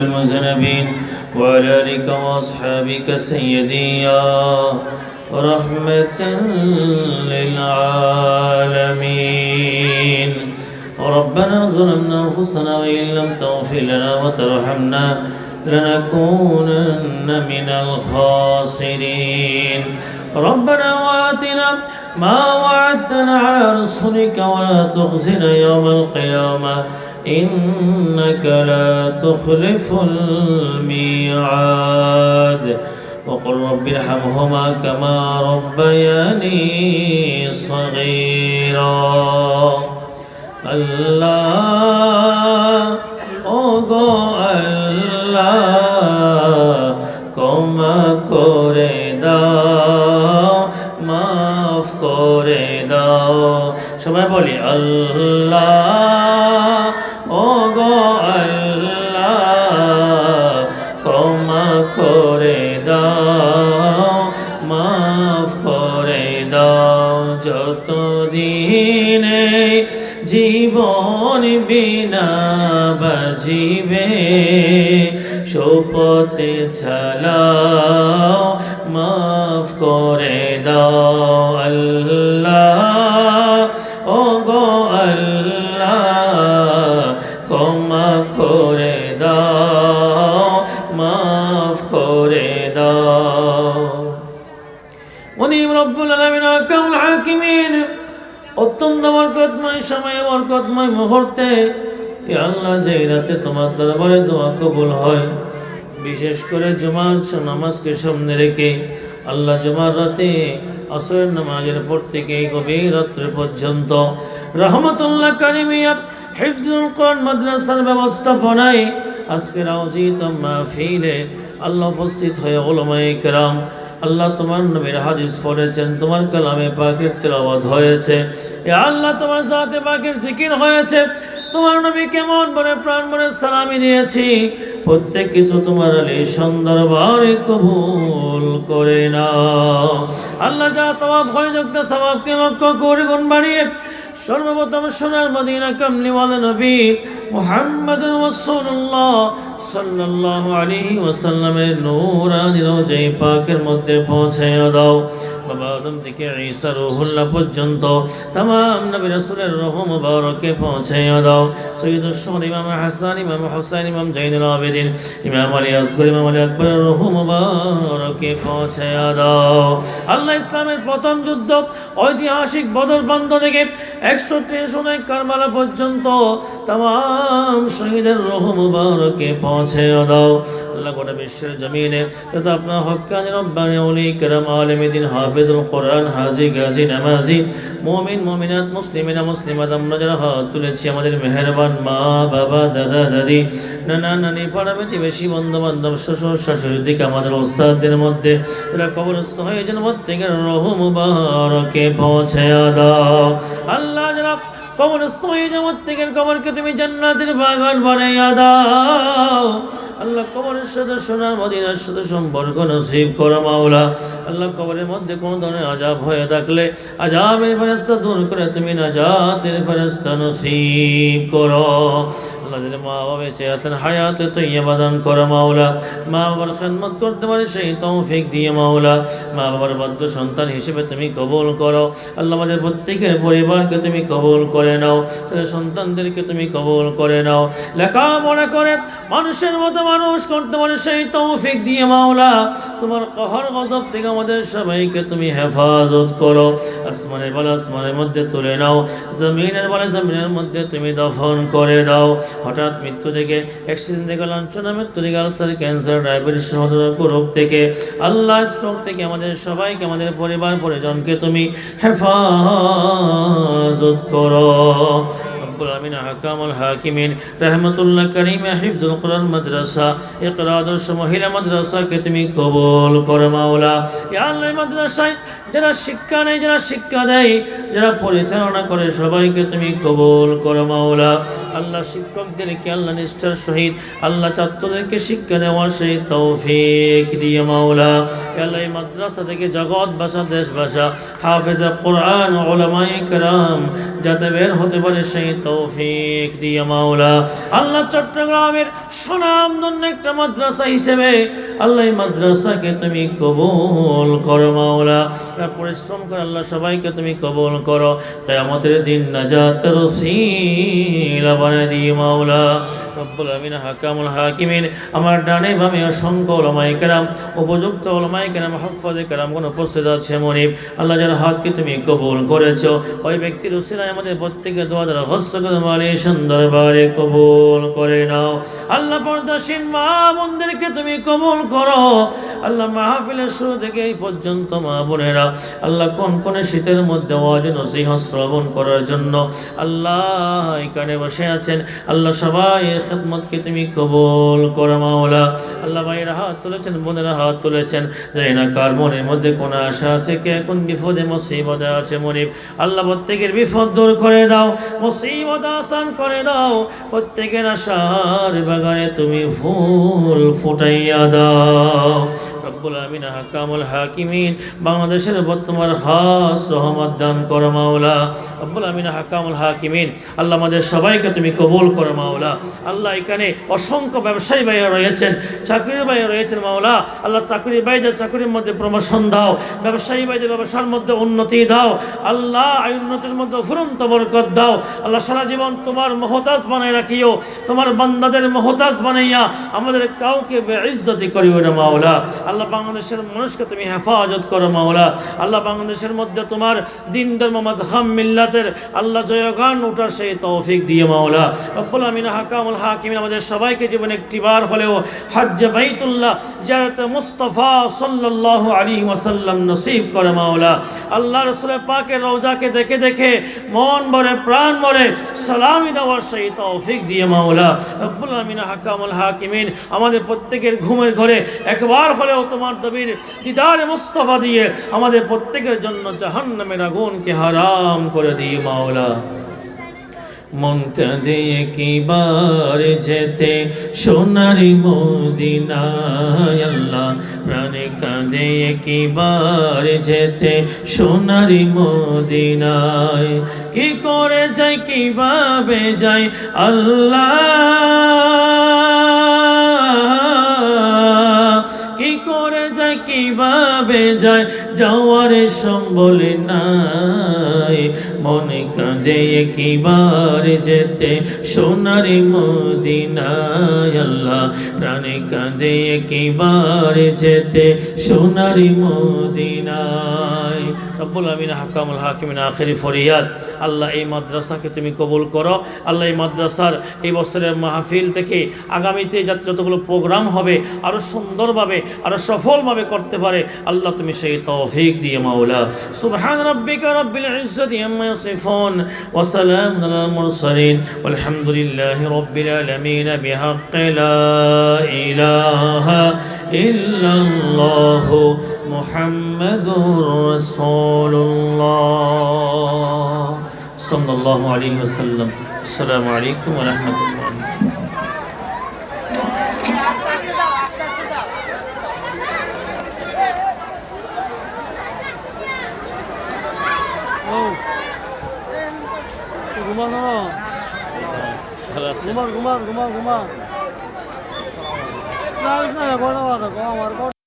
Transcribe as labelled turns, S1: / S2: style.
S1: المذنبين وعلى آلك وأصحابك سيدي يا رحمة للعالمين. ربنا ظلمنا أنفسنا وإن لم تغفر لنا وترحمنا لنكونن من الخاسرين. ربنا وآتنا ما وعدتنا على رسلك ولا تخزنا يوم القيامة. إنك لا تخلف الميعاد وقل رب ارحمهما كما ربياني صغيرا الله ওগো আল্লাহ ক্ষমা করে দাও মাফ করে দাও সবাই বলি আল্লাহ যতদিনে জীবন বিনা বাজিবে শোপতে ছালাও মাফ করে দাও আল্লাহ। অত্যন্ত বরকতময় সময়ে বরকতময় মুহূর্তে আল্লাহ যে রাতে তোমার দরবারে দোয়া কবুল হয়, বিশেষ করে জুমার নামাজকে সামনে রেখে, আল্লাহ জুমার রাতে আসরের নামাজের পর থেকে গভীর রাত্রে পর্যন্ত রহমতুল্লাহ কারিমিয়া হিফজুল কোরআন মাদ্রাসার ব্যবস্থাপনায় আজকের আয়োজিত মাহফিলে আল্লাহ উপস্থিত হয়ে ওলমায়ে কেরাম, আল্লাহ তোমার নবীর হাদিস পড়েছেন, তোমার কালামে পাকের তেলাওয়াত হয়েছে। আল্লাহ তোমার জাতে পাকের জিকির হয়েছে। তোমার নবী কেমন বলে প্রাণ বলে সালামি দিয়েছি প্রত্যেক কিছু তোমার আলী সুন্দরবারে কবুল করে না আল্লাহ যা সবাব হয় যুক্ত সবাবকে লক্ষ্য করে গুণ বাড়িয়ে সর্বপ্রথম সোনার মদিনা কামলিওয়ালা নবী মুহাম্মদ রাসূলুল্লাহ সাল্লাল্লাহু আলাইহি ওয়াসাল্লামের নূরানি রোজে পাকের মধ্যে পৌঁছায় দাও। বাবা আদম থেকে ঈসা রুহুল্লাহ পর্যন্ত তমাম নবী রাসূলের রূহ মুবারকে পৌঁছাইয়া দাও। সৈয়দ উসমান, ইমাম হাসান, ইমাম হুসাইন, ইমাম জাইনুল আবেদিন, ইমাম আলী আসগর ইমাম আলী আকবর রহম ও মুবারকে পৌঁছাইয়া দাও। আল্লাহ ইসলামের প্রথম যুদ্ধ ঐতিহাসিক বদর বন্ধ থেকে একশো তেষট্টি কারবালা পর্যন্ত তমাম শহীদের ও মুবারকে পৌঁছাইয়া দাও। আল্লাহ গোটা বিশ্বের জমিনে। যত আপনার হকানি রব্বানি উলি কেরাম আলমিদিন হাফিজুল কোরআন, হাজি, গাজী, নামাজি, মমিন, মমিনাত, মুসলিমিনা, মুসলিমাত, আমরা যারা হাত তুলেছি, আমাদের মেহরবান মা, বাবা, দাদা, দাদি, নানা, নানি পাড়া প্রতিবেশী বন্ধু বান্ধব শ্বশুর, শাশুড়ির দিকে, আমাদের ওস্তাদদের মধ্যে এরা কবরস্থ হয়ে যেন প্রত্যেকের রহ মুবারকে পৌঁছে দাও। আল্লাহ যারা কবরস্থ হয়ে যাওয়ার থেকে কবরকে তুমি জান্নাতের বাগান বানাইয়া দাও। আল্লাহ কবরের সাথে সোনার মদিনার সাথে সম্পর্ক নসিব করো মাওলা। আল্লাহ কবরের মধ্যে কোনো ধরনের আজাব হয়ে থাকলে আজাবের ফেরস্তা দূর করে তুমি নাজাতের ফেরস্তা নসিব করো। যদি মা বাবা বেঁচে আছেন হায়াতে তৈবা দান করা মাওলা। মা বাবার খেদমত করতে পারে সেই তৌফিক দিয়ে মাওলা। মা বাবার বাধ্য সন্তান হিসেবে তুমি কবুল করো। আল্লাহ আমাদের প্রত্যেকের পরিবারকে তুমি কবুল করে নাও। সন্তানদেরকে তুমি কবুল করে নাও। লেখাপড়া করে মানুষের মতো মানুষ করতে পারে সেই তৌফিক দিয়ে মাওলা। তোমার কহর গজব থেকে আমাদের সবাইকে তুমি হেফাজত করো। আসমানের বলে আসমানের মধ্যে তুলে নাও। জমিনের বলে জমিনের মধ্যে তুমি দফন করে দাও। হঠাৎ মৃত্যু থেকে অ্যাক্সিডেন্ট থেকে লাঞ্ছনা মৃত্যু থেকে আলসার ক্যান্সার ডায়াবেটিস সহযোগ্য রোগ থেকে, আল্লাহ স্ট্রোক থেকে আমাদের সবাইকে, আমাদের পরিবার, পরিজনকে তুমি হেফাজত করো। আলমিন হাকিমিন, রহমতুল্লাহ করিম হিফজুল মাদ্রাসা মহিলা মাদ্রাসাকে তুমি মাওলা। আল্লাহ মাদ্রাসায় যারা শিক্ষা নেই যারা শিক্ষা দেয়, যারা পরিচালনা করে, সবাইকে তুমি মাওলা। আল্লাহ শিক্ষকদেরকে, আল্লাহ নিষ্ঠার সহিত, আল্লাহ ছাত্রদেরকে শিক্ষা দেওয়ার সেই তৌফিক দিয়ে মাওলা। আল্লাহ মাদ্রাসা থেকে জগৎ ভাষা, দেশ ভাষা, হাফেজা, কোরআন ওলামাই কেরাম যাতে বের হতে পারে সেই তৌফিক দিয়ে মাওলা। আল্লাহ চট্টগ্রামের সুনামধন্য একটা মাদ্রাসা হিসেবে আল্লাহ এই মাদ্রাসাকে তুমি কবুল করো মাওলা। পরিশ্রম করে আল্লাহ সবাইকে তুমি কবুল করো। কেয়ামতের দিন নাজাত রসিলা বানিয়ে দিয়ে মাওলা। রব্বুল আমিন, হাকামুল হাকিমিন। আমার ডানে বামে অসংখ্য ওলামাই কেরাম, উপযুক্ত ওলামাই কেরাম, হফাজে কেরাম কোন উপস্থিত আছে মনিব আল্লাহ যার হাতকে তুমি কবুল করেছ, ওই ব্যক্তির উসিলায় আমাদের প্রত্যেকের দোয়া দ্বারা হস্তগত মালে সুন্দর বারে কবুল করে নাও। আল্লাহ পর্দাসীন মা বোনদেরকে তুমি কবুল করো। আল্লাহ মাহফিলের শুরু থেকে এই পর্যন্ত মা বোনেরা, আল্লাহ কোন কোন শীতের মধ্যে ওয়াজ নসিহ শ্রবণ করার জন্য আল্লাহ এখানে বসে আছেন। আল্লাহ সবাই খেদমতকে তুমি কবল করো, মাওলা। আল্লাহ ভাইয়ের হাত তুলেছেন, বোনেরা হাত তুলেছেন। যাই না কার মনের মধ্যে কোন আশা আছে, কে কোন বিপদে, মুসিবতে আছে, মনিব। আল্লাহ প্রত্যেকের বিপদ দূর করে দাও, মুসিবত আসান করে দাও। প্রত্যেকের আশার বাগানে তুমি ফুল ফুটাইয়া দাও। রব্বুল আমিন হাকামুল হাকিমিন, বাংলাদেশের বর্তমান হাস রহমত দান করো মাওলা। রব্বুল আমিন হাকামুল হাকিমিন, আল্লাহ আমাদের সবাইকে তুমি কবুল করো মাওলা। আল্লাহ এখানে অসংখ্য ব্যবসায়ী ভাইয়া রয়েছেন, চাকরির ভাইয়া রয়েছেন মাওলা। আল্লাহ চাকরি ভাইদের চাকরির মধ্যে প্রমোশন দাও, ব্যবসায়ী ভাইদের ব্যবসার মধ্যে উন্নতি দাও। আল্লাহ এই উন্নতির মধ্যে ফুরন্ত বরকত দাও। আল্লাহ সারা জীবন তোমার মহতাজ বানাই রাখিও, তোমার বান্দাদের মহতাজ বানাইয়া আমাদের কাউকে বেইজ্জতি করিও না মাওলা। আল্লাহ বাংলাদেশের মানুষকে তুমি হেফাজত করো, মাওলা। আল্লাহ বাংলাদেশের মধ্যে তোমার দিন ধর্ম মাজহাম মিল্লাতের আল্লাহ জয়গান উঠার সেই তৌফিক দিয়ে, মাওলা। রব্বুল আমিন, হাকামুল হাকিমিন, আমাদের সবাইকে জীবনে একটিবার হলেও হজ্জে বাইতুল্লাহ জিয়ারতে মুস্তফা সাল্লাল্লাহু আলাইহি ওয়াসাল্লাম নসিব করে, মাওলা। আল্লাহ রাসূলের পাকের রওজাকে দেখে দেখে মন ভরে, প্রাণ ভরে সালামি দেওয়ার সেই তৌফিক দিয়ে, মাওলা। রব্বুল আমিন, হাকামুল হাকিমিন, আমাদের প্রত্যেকের ঘুমের ঘরে একবার হলেও তোমার দবির দিদারে মুস্তফা দিয়ে আমাদের প্রত্যেকের জন্য জাহান্নামের আগুনকে হারাম করে দিয়ে মাওলা। মন কাঁদে কিবার যেতে? সোনারি আল্লাহ কাঁদে কিবার যেতে? সোনারি কি করে যাই কীভাবে যাই আল্লাহ যায়, যাওয়ার সম্বল নাই। মনে কাঁদে একবার যেতে, সোনার মদিনায় আল্লাহ প্রাণে কাঁদে একবার যেতে, সোনার মদিনায়। রব্বুল আমিন, হাকামুল হাকিমিন, আখেরি ফরিয়াদ। আল্লাহ এই মাদ্রাসাকে তুমি কবুল করো। আল্লাহ এই মাদ্রাসার এই বছরের মাহফিল থেকে আগামীতে যাতে যতগুলো প্রোগ্রাম হবে আরও সুন্দরভাবে আরও সফলভাবে করতে পারে, আল্লাহ তুমি সেই তৌফিক দিয়ে মাওলা। সুবহান রাব্বিকা রাব্বিল ইজ্জাতি আম্মা ইয়াসিফুন, ওয়া সালামুন আলাল মুরসালিন, ওয়ালহামদুলিল্লাহি রাব্বিল আলামিন, বিহাক্কি লা ইলাহা ইল্লাল্লাহু মুহাম্মাদুর রাসূলুল্লাহ সাল্লাল্লাহু আলাইহি ওয়াসাল্লাম আসসালামু আলাইকুম ওয়া রাহমাতুল্লাহ
S2: ঘুমানো
S1: ভালো আছেন
S2: ঘুমান ঘুমান ঘুমান ঘুমান না না বড় বড় আমার